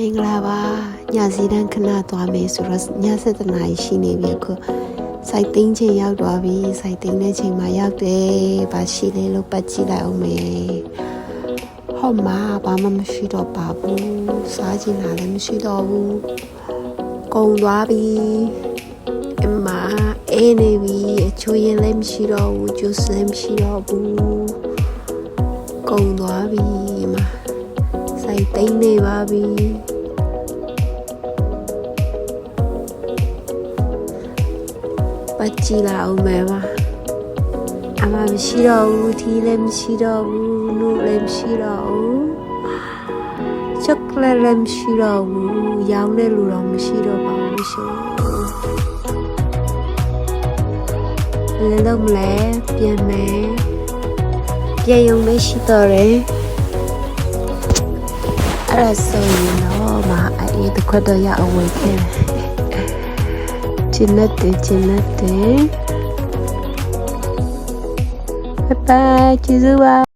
မင်္ဂလာပါညစီတန်းခဏသွားမယ်ဆိုတော့ည7နာရီရှိနေပြီအခုစိုက်သိန်းချိန်ရောက်သွားပြီစိုက်သိန်းတဲ့ချိန်မှာရောက်တယ်ဗာရှိလေးလို့ပတ်ကြည့်လိုက်အောင်မယ်ဟောမှာဘာမှမရှိတော့ပါဘူးစားချင်တာလည်းမရှိတော့ဘူးကုန်သွားပြီအမအေးနေပြီအချိုးရင်လည်းမရှိတော့ဘူးဂျူးလည်းမရှိတော့ဘူးကုန်သွားပြီအမ စိုက်သိမ့်နေပါပြီပတ်ကြည့်လာအောင်မယ်ပါအမမရှိတော့ဘူးထီးလည်းမရှိတော့ဘူးနုလည်းမရှိတော့ဘူးချောကလက်လည်းမရှိတော့ဘူးရောင်းတဲ့လူတော့မရှိတော့ပါဘူးရှင်ဘယ်လိုလုပ်မလဲပြင်မယ်ပြင်ရုံလေးရှိတော့တယ် အဲ့ဒါဆိုရင်တော့မအေးတစ်ခွက်တော့ရအောင်ဝင်ခဲ့ချင်တဲ့ချင်တဲ့ဘိုင်ဘိုင်ကျေးဇူးပါ